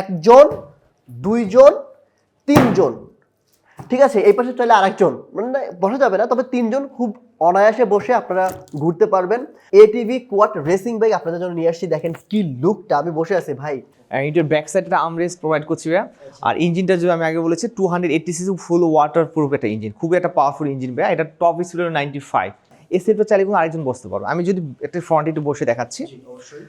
একজন দুইজন তিনজন। ঠিক আছে এই পাশে চাইলে আরেকজন। মানে বসা যাবে না তবে তিনজন খুব অনায়াসে বসে আপনারা ঘুরতে পারবেন। এটিভি কোয়াট রেসিং বাইক আপনাদের জন্য নিয়ে আসছি দেখেন কি লুকটা আমি বসে আছি ভাই। এটার ব্যাক সাইডটা আমরেস্ট প্রোভাইড করছি ভাইয়া। আর ইঞ্জিনটা যদি আমি আগে বলেছি two hundred eighty CC full water proof একটা ইঞ্জিন খুবই একটা পাওয়ারফুল ইঞ্জিন ভাইয়া। এটা টপ স্পিড হলো নাইনটি ফাইভ এই সেটটা চালিয়ে কিন্তু আরেকজন বসতে পারব। আমি যদি একটা ফ্রন্ট একটু বসে দেখাচ্ছি। অবশ্যই।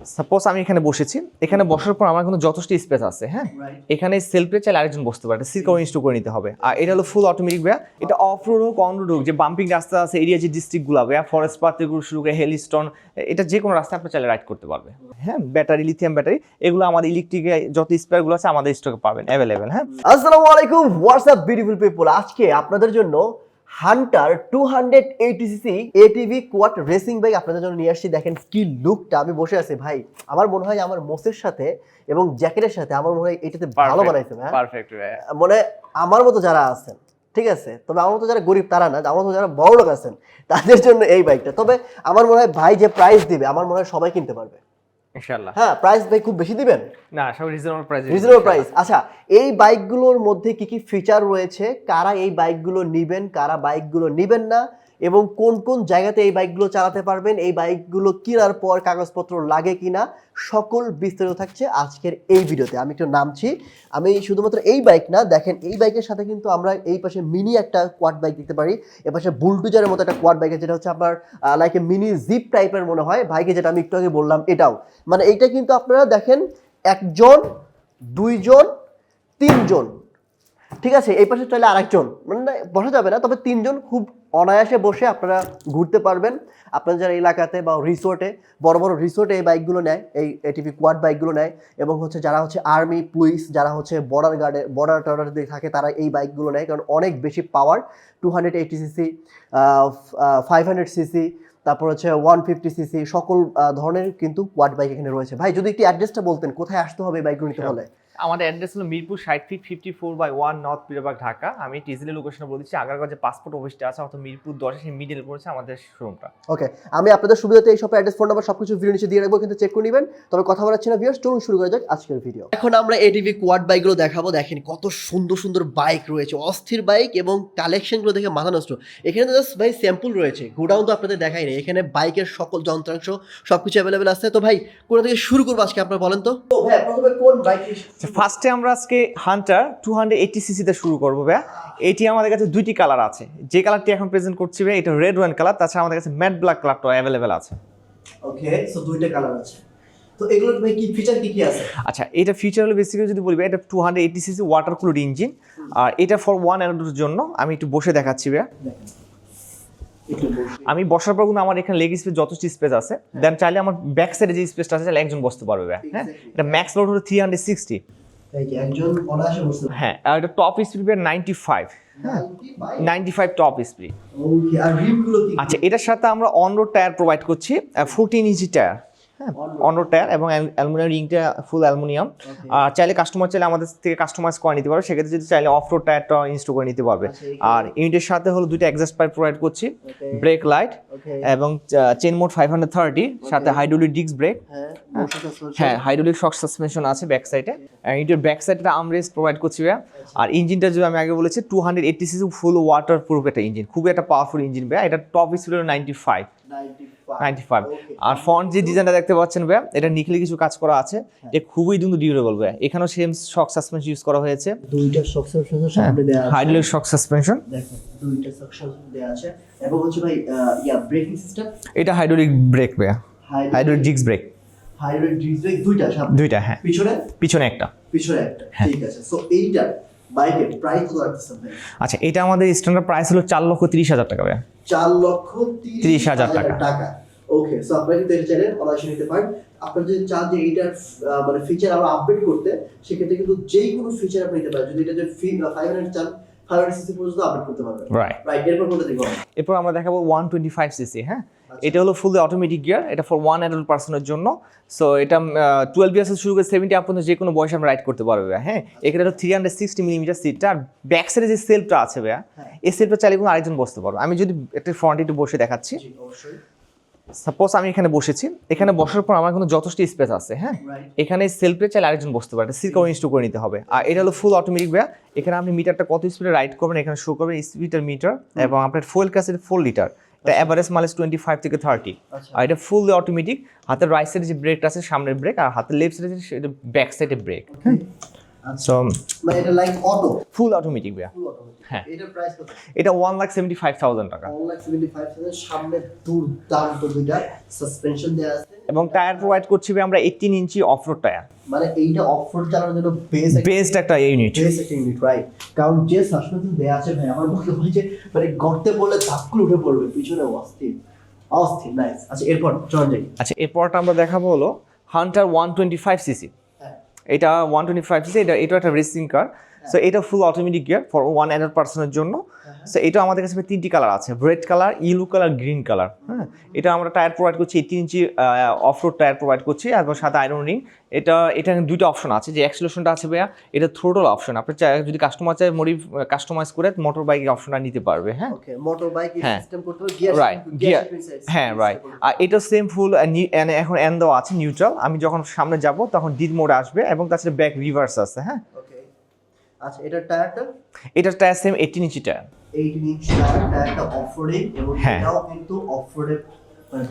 সাপোজ আমি এখানে বসেছি। এখানে বসার পর আমার কিন্তু যথেষ্ট স্পেস আছে হ্যাঁ. এখানে সেলফে চাইলে আরেকজন বসতে পারে কভার ইনস্টল করে নিতে হবে। আর এটা হলো ফুল অটোমেটিক ভাইয়া এটা অফ রোড হোক অন রোড হোক যে বাম্পিং রাস্তা আছে এরিয়া যে ডিস্ট্রিক্টগুলো ভাইয়া ফরেস্ট পার্ক থেকে শুরু করে হেলিস্টন এটা যে কোনো রাস্তায় আপনি চাইলে রাইড করতে পারবে। হ্যাঁ? ব্যাটারি লিথিয়াম ব্যাটারি এগুলো আমাদের ইলেকট্রিকে যত স্পেয়ারগুলো আছে আমাদের স্টকে পাবেন অ্যাভেলেবেল হ্যাঁ? আসসালামু আলাইকুম হোয়াটসঅ্যাপ বিউটিফুল পিপল আজকে আপনাদের জন্য Hunter two hundred eighty CC ATV quad racing bike আপনাদের জন্য নিয়ে আসছি। দেখেন কি লুকটা আমি বসে আছি ভাই। আমার মনে হয় আমার মোসের সাথে এবং জ্যাকেটের সাথে আমার মনে হয় এটাতে ভালো বানাইছে ভাই। পারফেক্ট মানে আমার মতো যারা আছেন ঠিক আছে? তবে আমার মতো যারা গরিব তারা না আমার মতো যারা বড় লোক আছেন তাদের জন্য এই বাইকটা তবে আমার মনে হয় ভাই যে প্রাইস দিবে আমার মনে হয় সবাই কিনতে পারবে। ইনশাআল্লাহ। হ্যাঁ প্রাইস ভাই খুব বেশি দিবেন? না সব রিজনেবল প্রাইস রিজনেবল প্রাইস আচ্ছা এই বাইকগুলোর মধ্যে কি কি ফিচার রয়েছে? কারা এই বাইকগুলো নেবেন কারা বাইকগুলো নিবেন না? এবং কোন কোন জায়গাতে এই বাইকগুলো চালাতে পারবেন, এই বাইকগুলো কেনার পর কাগজপত্র লাগে কিনা, সকল বিস্তারিত থাকছে আজকের এই ভিডিওতে। আমি একটু নামছি। আমি শুধুমাত্র এই বাইক না, দেখেন এই বাইকের সাথে কিন্তু আমরা এই পাশে মিনি একটা কোয়াড বাইক দেখতে পারি। এ পাশে বুলটুজারের মতো একটা কোয়াড বাইক যেটা হচ্ছে আপনার লাইক এ মিনি জিপ টাইপের মনে হয়। বাইকে যেটা আমি একটু আগে বললাম, এটাও। মানে এইটা কিন্তু আপনারা দেখেন, একজন, দুইজন, তিনজন। ঠিক আছে? এই পাশে চাইলে আরেকজন। মানে বসা যাবে না, তবে তিনজন খুব অনায়াসে বসে আপনারা ঘুরতে পারবেন। আপনাদের যারা এলাকাতে বা রিসোর্টে বড় বড় রিসোর্টে এই বাইকগুলো নেয় এই এটিভি কোয়াড বাইকগুলো নেয় এবং হচ্ছে যারা হচ্ছে আর্মি পুলিশ যারা হচ্ছে বর্ডার গার্ডে বর্ডার টর্ডার দিয়ে থাকে তারা এই বাইকগুলো নেয়। কারণ অনেক বেশি power two hundred eighty CC five hundred CC তারপর হচ্ছে ওয়ান ফিফটি সিসি সকল ধরনের কিন্তু কোয়াড বাইক এখানে রয়েছে। ভাই যদি একটু অ্যাড্রেসটা বলতেন কোথায় আসতে হবে এই বাইকগুলো নিতে হলে? আমাদের অ্যাড্রেস হলো মিরপুর ষাট feet fifty four by one north Pirabag Dhaka. আমি টিজিলি লোকেশনে বলে দিচ্ছি আগারগাঁও যে পাসপোর্ট অফিসটা আছে অথবা মিরপুর দশে সেই মিডিল পড়েছে আমাদের শোরুমটা ওকে আমি আপনাদের সুবিধাতে এই সব অ্যাড্রেস ফোন নাম্বার সবকিছু ভিডিও নিচে দিয়ে রাখব কিন্তু চেক করে নেবেন। তবে কথা বলাচ্ছি না ভিউয়ার্স চলুন শুরু করা যাক আজকের ভিডিও এখন আমরা এটিভি কোয়াড বাইকগুলো দেখাবো দেখেন কত সুন্দর সুন্দর বাইক রয়েছে অস্থির বাইক এবং কালেকশনগুলো দেখে মাথা নষ্ট। এখানে তো জাস্ট ভাই স্যাম্পল রয়েছে গোডাউন তো আপনাদের দেখাই নেই এখানে বাইকের সকল যন্ত্রাংশ সবকিছু অ্যাভেলেবেল আছে। তো ভাই কোথা থেকে শুরু করব আজকে আপনারা বলেন তো? ভাই প্রথমে কোন বাইক ফার্স্টে আমরা আজকে হান্টার টু হান্ড্রেড এইটি সিসিতে শুরু করব ভাইয়া। এটি আমাদের কাছে দুইটি কালার আছে। যে কালারটি এখন প্রেজেন্ট করছি ভাই এটা রেড ওয়ান কালার তাছাড়া আমাদের কাছে ম্যাট ব্ল্যাক কালারটা অ্যাভেলেবেল আছে। ওকে সো দুইটা কালার আছে। তো এগুলোর কি ফিচার কি কি আছে? আচ্ছা এটা ফিচার হলো বেসিক্যালি যদি বলি এটা two hundred eighty CC water cooled engine আর এটা ফর ওয়ান অ্যালোডের জন্য আমি একটু বসে দেখাচ্ছি ভাইয়া। আমি বসার পর কিন্তু আমার এখানে লেগ স্পেস যথেষ্ট স্পেস আছে। দেন চাইলে আমার ব্যাক সাইডে যে স্পেসটা আছে চাইলে একজন বসতে পারবে হ্যাঁ? এটা ম্যাক্স লোড হলো থ্রি হান্ড্রেড সিক্সটি একজন অনায়াসে বসতে হ্যাঁ আর এটা top speed ninety five ninety five top speed আচ্ছা এটার সাথে আমরা অন রোড টায়ার প্রোভাইড করছি ফোরটিন ইঞ্চি টায়ার হ্যাঁ অন রোড টায়ার এবং অ্যালুমিনিয়াম রিংটা ফুল অ্যালুমিনিয়াম। আর চাইলে কাস্টমার চাইলে আমাদের থেকে কাস্টমাইজ করে নিতে পারবে সেক্ষেত্রে যদি চাইলে অফ রোড টায়ারটা ইনস্টল করে নিতে পারবে। আচ্ছা, আর ইউনিটের সাথে হলো দুইটা এক্সাস্ট পাইপ প্রোভাইড করছি। ব্রেক লাইট এবং chain mode five hundred thirty সাথে হাইড্রোলিক ডিস্ক ব্রেক হ্যাঁ হাইড্রোলিক শক সাসপেনশন আছে ব্যাক সাইডে এটার ব্যাক সাইডটা আমরেস্ট প্রোভাইড করছি ভাইয়া। আর ইঞ্জিনটা যদি আমি আগে বলেছি two hundred eighty CC full water proof একটা ইঞ্জিন খুবই একটা পাওয়ারফুল ইঞ্জিন ভাইয়া। এটা টপ স্পিড হলো ninety five 95 ninety five Okay. আর ফ্রন্ট যে ডিজাইনটা দেখতে পাচ্ছেন ভাইয়া এটা নিখলে কিছু কাজ করা আছে। এটা খুবই কিন্তু ডিউরেবল ভাইয়া। এখানেও সেম শক সাসপেনশন ইউজ করা হয়েছে। দুইটা সাসপেনশন সামনে দেয়া আছে। হাইড্রোলিক শক সাসপেনশন দেখেন দুইটা সাসপেনশন দেয়া আছে। এবং হচ্ছে ভাই ইয়া ব্রেকিং সিস্টেম এটা হাইড্রোলিক ব্রেক ভাইয়া। Hydraulic disc brake hydraulic disc brake দুইটা সামনে দুইটা হ্যাঁ। পিছনে? পিছনে একটা। পিছনে একটা। হ্যাঁ। ঠিক আছে। সো এইটা বাইকের প্রাইস কত রাখতেছেন আচ্ছা এটা আমাদের স্ট্যান্ডার্ড প্রাইস হলো চার লক্ষ তিরিশ হাজার টাকা ভাইয়া। চার লক্ষ তিরিশ হাজার টাকা। ওকে সো আপনারা কিন্তু এটা চাইলে অনায়াসে নিতে পারেন। আপনারা যদি চান যে এইটার মানে ফিচার আরও আপডেট করতে সেক্ষেত্রে কিন্তু যেই কোনো ফিচার আপনি নিতে পারেন। যদি এটা যে ফাইভ হান্ড্রেড চান ফাইভ হান্ড্রেড সিসি পর্যন্ত আপডেট করতে পারবেন রাইট রাইট এরপর কোনটা দেখব আমরা? এরপর আমরা দেখাবো ওয়ান টোয়েন্টি ফাইভ সিসি হ্যাঁ? আচ্ছা। এটা হলো ফুললি অটোমেটিক গিয়ার এটা ফর ওয়ান অ্যাডাল্ট পার্সনের জন্য। সো এটা টুয়েলভ ইয়ার্স শুরু করে সেভেন্টি আপ পর্যন্ত যে কোনো বয়সে আমরা রাইড করতে পারবে হ্যাঁ? এখানে হলো থ্রি হান্ড্রেড সিক্সটি মিলিমিটার সিটটা আর ব্যাক সাইডে যে সেলফটা আছে ভাইয়া হ্যাঁ। এই সেলফটা চাইলে কিন্তু আরেকজন বসতে পারব। আমি যদি একটা ফ্রন্ট একটু বসে দেখাচ্ছি। অবশ্যই। সাপোজ আমি এখানে বসেছি এখানে বসার পর আমার কিন্তু যথেষ্ট স্পেস আছে হ্যাঁ? এখানে সেলফে চাইলে আরেকজন বসতে পারে সিরকাও ইনস্টল করে নিতে হবে। আর এটা হলো ফুল অটোমেটিক ব্যাগ এখানে আপনি মিটারটা কত স্পিডে রাইড করবেন এখানে শো করবেন স্পিডের মিটার এবং আপনার ফুয়েল ক্যাসেট ফোর লিটার এটা অ্যাভারেজ মাইলেজ টোয়েন্টি ফাইভ থেকে থার্টি আচ্ছা। আর এটা ফুললি অটোমেটিক হাতের রাইট সাইডে যে ব্রেকটা আছে সামনের ব্রেক আর হাতের লেফট সাইডে ব্যাক সাইডে ব্রেক আচ্ছা সো মানে এটা like auto full automatic auto হ্যাঁ। এটার প্রাইস কত? এটা টাকা। সামনে দুর্দান্ত দুইটা সাসপেনশন দেওয়া আছে। এবং টায়ার প্রোভাইড করছি আমরা eighteen inch off road tyre মানে এইটা অফ রোড চালানোর জন্য বেস বেস্ট একটা ইউনিট একটা ইউনিট রাইট কারণ যে সাসপেনশন দেওয়া আছে ভাই আমার মনে হয় যে মানে গর্তে পড়লে ধাক্কুল উঠে পড়বে পিছনে অস্থির। অস্থির নাইস আচ্ছা এরপর চল যাই। আচ্ছা এরপরটা আমরা দেখাবো হলো Hunter one twenty five CC এটা ওয়ান টোয়েন্টি ফাইভ সিসি এটা এটা একটা রেসিং কার সো এটা full automatic gear for one adult পার্সনের জন্য। সো এটা আমাদের কাছে তিনটি কালার আছে red colour yellow colour green colour হ্যাঁ? এটা আমরা টায়ার প্রোভাইড করছি eighteen inch off road tyre provide করছি এবং সাথে আয়রন রিং এটা এটা দুইটা অপশন আছে যে অ্যাক্সিলেশনটা আছে ভাইয়া এটা থ্রোটল অপশন আপনি চাই যদি কাস্টমার চায় মডিফ কাস্টমাইজ করে মোটর বাইকের অপশনটা নিতে পারবে হ্যাঁ? মোটর বাইক হ্যাঁ। সিস্টেম করতে হবে গিয়ার রাইট গিয়ার হ্যাঁ রাইট আর এটা সেম ফুল এখন এন দেওয়া আছে নিউট্রাল আমি যখন সামনে যাব তখন ডিড মোড আসবে এবং তাছাড়া ব্যাক রিভার্স আছে হ্যাঁ? আচ্ছা এটার টায়ারটা? এটার tyre same eighteen inch tyre. 18 inch tyre টায়ারটা অফ রোডিং এবং হ্যাঁ। এটাও কিন্তু অফ রোডে মানে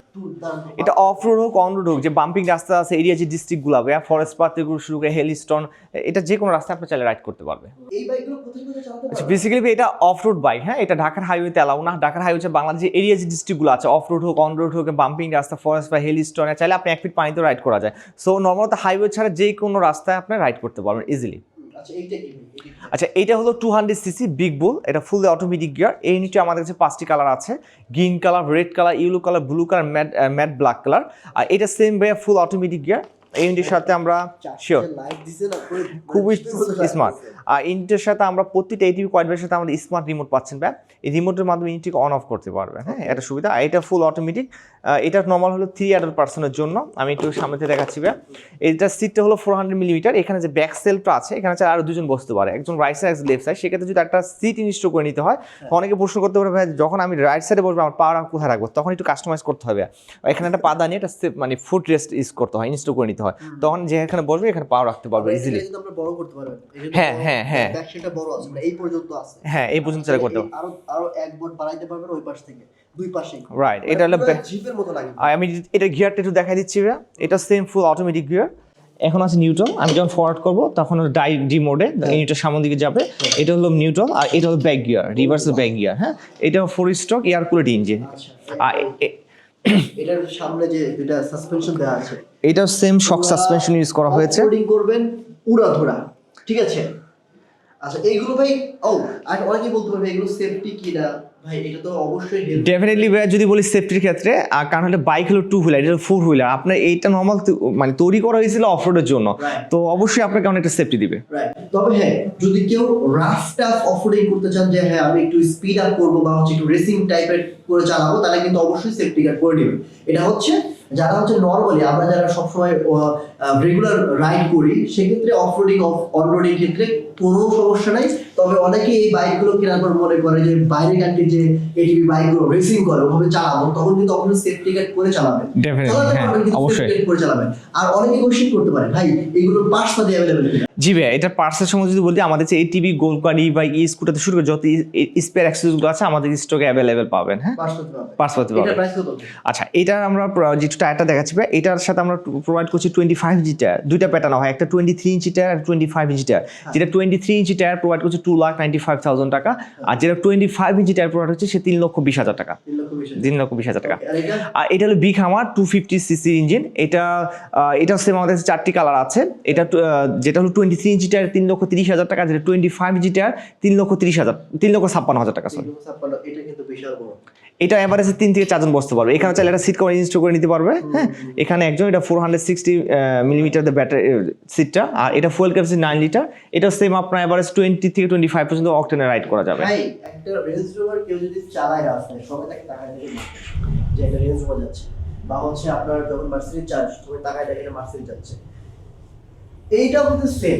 এটা অফ রোড হোক অন রোড হোক যে বাম্পিং রাস্তা আছে এরিয়া যে ডিস্ট্রিক্টগুলো ফরেস্ট পাথ থেকে শুরু করে হেলিস্টন এটা যে কোনো রাস্তায় আপনি চাইলে রাইড করতে পারবে। আচ্ছা বেসিক্যালি এটা অফ রোড বাইক হ্যাঁ এটা ঢাকার হাইওয়েতে অ্যালাউ না। ঢাকার হাইওয়ে বাংলাদেশের এরিয়া যে ডিস্ট্রিক্টগুলো আছে অফ রোড হোক অন রোড হোক বাম্পিং রাস্তা ফরেস্ট বা হেলিস্টনে চাইলে আপনি এক ফিট পানিতেও রাইড করা যায়। সো নর্মালত হাইওয়ে ছাড়া যে কোনো রাস্তায় আপনি রাইড করতে পারবেন ইজিলি আচ্ছা? আচ্ছা এটা হলো two hundred CC big bull এটা ফুল অটোমেটিক গিয়ার এই ইউনিটে আমাদের কাছে পাঁচটি কালার আছে। Green colour red colour yellow colour blue colour matte matte black colour আর এটা সেম ভাইয়া ফুল অটোমেটিক গিয়ার এই ইউনিটের সাথে আমরা শিওর খুবই স্মার্ট আর ইউনিটের সাথে আমরা প্রতিটা এটিভি কোয়াডবের সাথে আমাদের স্মার্ট রিমোট পাচ্ছেন ব্যাগ এই রিমোটের মাধ্যমে ইউনিটকে অন অফ করতে পারবেন হ্যাঁ এটা সুবিধা। আর এটা ফুল অটোমেটিক এটা নর্মাল হলো থ্রি অ্যাডাল্ট পার্সনের জন্য। আমি একটু সামনে থেকে দেখাচ্ছি ব্যাগ এটা সিটটা হলো ফোর হান্ড্রেড মিলিমিটার এখানে যে ব্যাক সেলফটা আছে এখানে চাই আরও দুজন বসতে পারে। একজন রাইট সাইড লেফট সাইড সেক্ষেত্রে যদি একটা সিট ইনস্টল করে নিতে হয় অনেকে প্রশ্ন করতে পারে ভাই যখন আমি রাইট সাইডে বসবো আমার পা কোথায় রাখব? তখন একটু কাস্টমাইজ করতে হবে এখানে একটা পা দাঁড়িয়ে একটা মানে ফুট রেস্ট ইউজ করতে হয় ইনস্টল করে নিতে হয় তখন যে এখানে বসবে এখানে পা রাখতে পারবে ইজিলি আমরা বড় করতে পারবেন হ্যাঁ, হ্যাঁ, হ্যাঁ। বড় আছে মানে এই পর্যন্ত আছে। হ্যাঁ এই পর্যন্ত চাইলে করতে আরও আরও এক বোর্ড বাড়াইতে পারবেন ওই পাশ থেকে? দুই পাশেই। রাইট এটা হলো জিপের মতো লাগে। আমি এটা গিয়ারটা একটু দেখাই দিচ্ছি। এটা সেম ফুল অটোমেটিক গিয়ার এখন আছে নিউট্রাল আমি যখন ফরওয়ার্ড করব তখন ডাই ডি মোডে ইউনিটের সামনের দিকে যাবে। এটা হলো নিউট্রাল আর এটা হলো back gear reversal back gear হ্যাঁ? এটা four stroke air cooled engine আচ্ছা আর এটার সামনে যে এটা সাসপেনশন দেওয়া আছে এটা সেম শক সাসপেনশন ইউজ করা হয়েছে। অফরোডিং করবেন উড়া ধরা ঠিক আছে? আচ্ছা এইগুলো ভাই ও আর অনেকেই বলতে পারবে এগুলো সেফটি কি না ভাই ডেফিনেটলি যদি বলি সেফটির ক্ষেত্রে আর কারণ হলে বাইক হলো টু হুইলার এটা ফোর হুইলার আপনার এইটা নর্মাল মানে তৈরি করা হয়েছিল অফ রোডের জন্য তো অবশ্যই আপনাকে অনেকটা সেফটি দিবে। তবে হ্যাঁ যদি কেউ রাফ টাফ অফরোডিং করতে চান যে হ্যাঁ আমি একটু স্পিড আপ করব বা হচ্ছে একটু রেসিং টাইপের করে চালাবো তাহলে কিন্তু অবশ্যই সেফটি গার্ড করে নেবে এটা হচ্ছে যারা হচ্ছে নর্মালি আমরা যারা সবসময় রেগুলার রাইড করি সেক্ষেত্রে অফরোডিং অন রোডিং ক্ষেত্রে কোনো সমস্যা নাই। তবে অনেকে এই বাইকগুলো কেনার পর মনে করে যে বাইরে কান্ট্রি যে এটিভি বাইকগুলো রেসিং করে ওভাবে চালাবো তখন কিন্তু অবশ্যই সেফটি গার্ড করে চালাবে Definitely, চালাতে হ্যাঁ, অবশ্যই। করে চালাবেন। আর অনেকে কোশ্চেন করতে পারে ভাই এগুলোর পাশ পাতে অ্যাভেলেবেল কিনা? জি ভাই এটা পার্সেল সময় যদি বলতে আমাদের যে ATV gold card e bike e scooter শুরু করে যত স্পেয়ার অ্যাক্সেসগুলো আছে আমাদের স্টকে অ্যাভেলেবেল পাবেন হ্যাঁ? পার্টস পাতি পাবেন। আচ্ছা এটার আমরা যে টায়ারটা দেখাচ্ছি ভাই এটার সাথে আমরা প্রোভাইড করছি টোয়েন্টি ফাইভ ইঞ্চি টায়ার দুইটা প্যাটার্ন হয় একটা টোয়েন্টি থ্রি ইঞ্চি টায়ার আর টোয়েন্টি ফাইভ ইঞ্চি টায়ার যেটা twenty three inch tyre provide করছে two lakh ninety five thousand টাকা আর যেটা twenty five inch tyre provide হচ্ছে সে তিন লক্ষ বিশ হাজার টাকা। তিন লক্ষ বিশ হাজার। টাকা। আর এটা? হলো বিগ হামার টু ফিফটি সিসি ইঞ্জিন এটা এটা সেম আমাদের চারটি কালার আছে এটা যেটা হলো টোয়েন্টি থ্রি ইঞ্চি টায়ার তিন লক্ষ তিরিশ হাজার টাকা যেটা টোয়েন্টি ফাইভ টায়ার তিন লক্ষ তিরিশ হাজার তিন লক্ষ ছাপ্পান্ন হাজার টাকা সরি এটা কিন্তু বিশাল বড়। এটা এভারেজে তিন থেকে চারজন বসতে পারবে। এখানে চাইলে একটা সিট কভার ইনস্টল করে নিতে পারবে হ্যাঁ? এখানে একজন এটা four hundred sixty millimetre the battery সিটটা আর এটা ফুয়েল ক্যাপাসিটি নাইন লিটার এটা সেম আপনার এভারেজ টোয়েন্টি থেকে টোয়েন্টি ফাইভ পর্যন্ত অকটেনে রাইড করা যাবে। একটা রেঞ্জ রোভার কেউ যদি চালায় রাস্তায় সবাই তাকে তাকায় যে একটা রেঞ্জ রোভার যাচ্ছে। বা হচ্ছে আপনার যখন মার্সিডিজ চার্জ তুমি তাকায় দেখে মার্সিডিজ যাচ্ছে। এইটাও কিন্তু সেম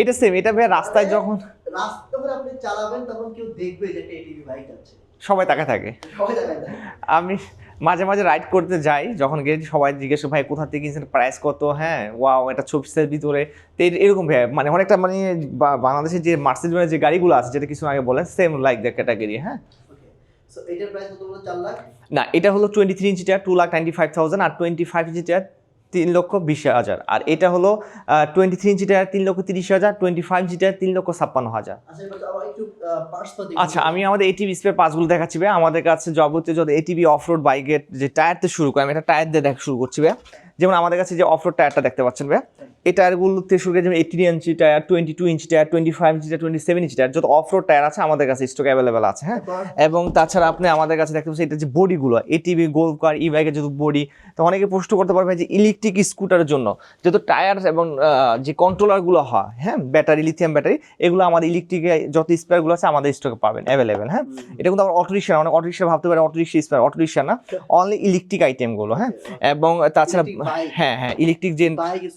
এটা সেম এটা ভাই রাস্তায় যখন রাস্তা আপনি চালাবেন তখন কেউ দেখবে যে একটা এটিভি বাইক যাচ্ছে। সবাই তাকে থাকে। আমি মাঝে মাঝে রাইড করতে যাই যখন গেছি সবাই জিজ্ঞেস ভাই কোথা থেকে কিনছেন প্রাইস কত? হ্যাঁ ওয়াও এটা ছবিসের ভিতরে। তো এরকম ভাই মানে অনেকটা মানে বাংলাদেশের যে মার্সিডিজ যে গাড়িগুলো আছে যেটা কিছু আগে বলেন সেম লাইক দ্য ক্যাটাগরি হ্যাঁ। না এটা হলো twenty three inch tyre two lakh ninety five thousand আর টোয়েন্টি ফাইভ ইঞ্চি টায়ার তিন লক্ষ বিশ হাজার। আর এটা হলো টোয়েন্টি থ্রি ইঞ্চি টায়ার তিন লক্ষ তিরিশ হাজার টোয়েন্টি ফাইভ ইঞ্চি টায়ার তিন লক্ষ ছাপ্পান্ন হাজার। আচ্ছা আচ্ছা আমি আমাদের এটিভি স্পেয়ার পাঁচগুলো দেখাচ্ছি ভাই আমাদের কাছে যাবতীয় যদি এটিভি অফ রোড বাইকের যে টায়ার থেকে শুরু করে আমি এটা টায়ার দিয়ে দেখা শুরু করছি ভাই যেমন আমাদের কাছে যে অফ রোড টায়ারটা দেখতে পাচ্ছেন ভাই এই টায়ারগুলোতে শুরু করে যেমন eighteen inch tyre twenty two inch tyre twenty five inch tyre twenty seven inch tyre যত অফ রোড টায়ার আছে আমাদের কাছে স্টক অ্যাভেলেবেল আছে হ্যাঁ? এবং তাছাড়া আপনি আমাদের কাছে দেখতে পাচ্ছেন এটা যে বডিগুলো এটিভি গোল্ড কার ই বাইকের যেহেতু বডি তো অনেকে প্রশ্ন করতে পারবে যে ইলেকট্রিক স্কুটারের জন্য যেহেতু টায়ার এবং যে কন্ট্রোলারগুলো হয় হ্যাঁ ব্যাটারি লিথিয়াম ব্যাটারি এগুলো আমাদের ইলেকট্রিকে যত স্পেয়ারগুলো আছে আমাদের স্টকে পাবেন অ্যাভেলেবেল হ্যাঁ? এটা কিন্তু আমার অটো রিক্সা অনেক অটো রিক্সা ভাবতে পারে auto rickshaw spare auto rickshaw না অনলি ইলেকট্রিক আইটেমগুলো হ্যাঁ এবং তাছাড়া. হ্যাঁ হ্যাঁ ইলেকট্রিক যে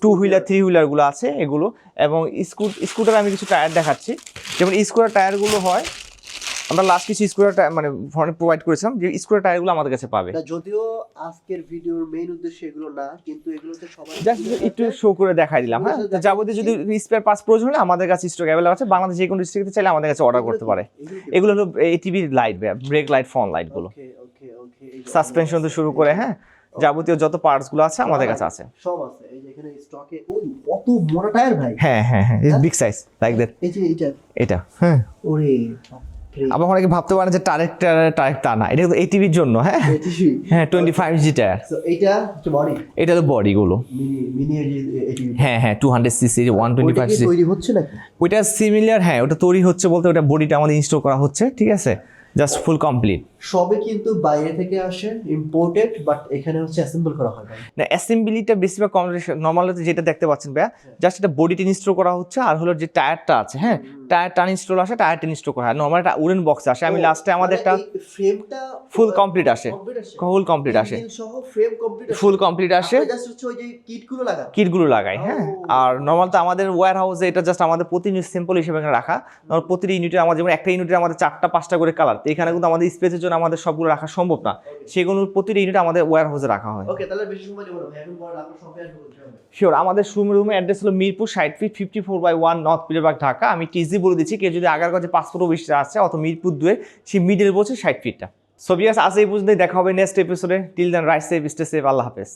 টু হুইলার থ্রি হুইলারগুলো আছে এগুলো এবং স্কুট স্কুটার আমি কিছু টায়ার দেখাচ্ছি। যেমন স্কুটার টায়ারগুলো হয় আমরা লাস্ট কিছু স্কুটার মানে ফোনে প্রোভাইড করেছিলাম যে স্কুটার টায়ারগুলো আমাদের কাছে পাবে। যদিও আজকের ভিডিওর মেইন উদ্দেশ্য এগুলো না কিন্তু এগুলোতে সবাই জাস্ট একটু শো করে দেখাই দিলাম হ্যাঁ? তো যাবতীয় যদি স্পেয়ার পাস প্রয়োজন হলে আমাদের কাছে স্টক অ্যাভেলেবল আছে বাংলাদেশ যে কোনো ডিস্ট্রিক্টে চাইলে আমাদের কাছে অর্ডার করতে পারে। এগুলো হলো ATV light brake light phone okay okay suspension থেকে শুরু করে হ্যাঁ? যাবতীয় যত পার্টসগুলো আছে আমাদের কাছে আছে। সব আছে। এই যে এখানে স্টকে ওই কত মোটা টায়ার ভাই? হ্যাঁ হ্যাঁ হ্যাঁ is big size like that এই যে এটা এটা হ্যাঁ। ওরে আবার অনেকে ভাবতে পারেন যে টারেক টারেক তা না। এটা কিন্তু এটিভির জন্য হ্যাঁ? হ্যাঁ টোয়েন্টি ফাইভ জি টায়ার হচ্ছে বডি এটা তো মিনি এই হ্যাঁ হ্যাঁ two hundred CC one twenty five CC তৈরি হচ্ছে নাকি? ওইটা সিমিলার হ্যাঁ ওটা তৈরি হচ্ছে বলতে ওটা বডিটা আমাদের ইনস্টল করা হচ্ছে ঠিক আছে? জাস্ট ফুল কমপ্লিট সবে কিন্তু বাইরে থেকে আসে ইম্পোর্টেড বাট এখানে হচ্ছে অ্যাসেম্বল করা হয় না অ্যাসেম্বলিটা বেশিরভাগ নর্মাল যেটা দেখতে পাচ্ছেন ভাইয়া। জাস্ট এটা বডিটা ইনস্টল করা হচ্ছে আর হলো যে টায়ারটা আছে হ্যাঁ? টায়ারটা ইনস্টল আসে টায়ারটা ইনস্টল করা হয়। নর্মাল একটা উডেন বক্স আসে। আমি লাস্টে আমাদের একটা ফ্রেমটা ফুল কমপ্লিট আসে। ফুল কমপ্লিট আসে। সহ ফ্রেম কমপ্লিট ফুল কমপ্লিট আসে। জাস্ট হচ্ছে ওই যে কিটগুলো লাগা কিটগুলো লাগাই হ্যাঁ? আর নর্মাল তো আমাদের ওয়্যার হাউসে এটা জাস্ট আমাদের প্রতি সিম্পল হিসেবে রাখা। প্রতিটি ইউনিটে আমাদের যেমন একটা ইউনিটে আমাদের চারটা পাঁচটা করে কালার এখানে কিন্তু আমাদের স্পেসের জন্য আমাদের সবগুলো রাখা সম্ভব না। সেগুলোর প্রতিটি ইউনিট আমাদের ওয়ার হাউসে রাখা হয়। ওকে তাহলে বেশি সময় নেব শিওর আমাদের রুম রুমের অ্যাড্রেস হলো মিরপুর ষাট feet fifty four by one north Pilebag Dhaka. আমি টিজি বলে দিচ্ছি কেউ যদি আগার কাছে পাসপোর্ট অফিসে আছে অত মিরপুর দুয়ে সেই মিডিল বলছে ষাট ফিটটা সবিয়াস আছে আজ এই পর্যন্তই। দেখা হবে নেক্সট এপিসোডে till then right safe stay safe আল্লাহ হাফেজ।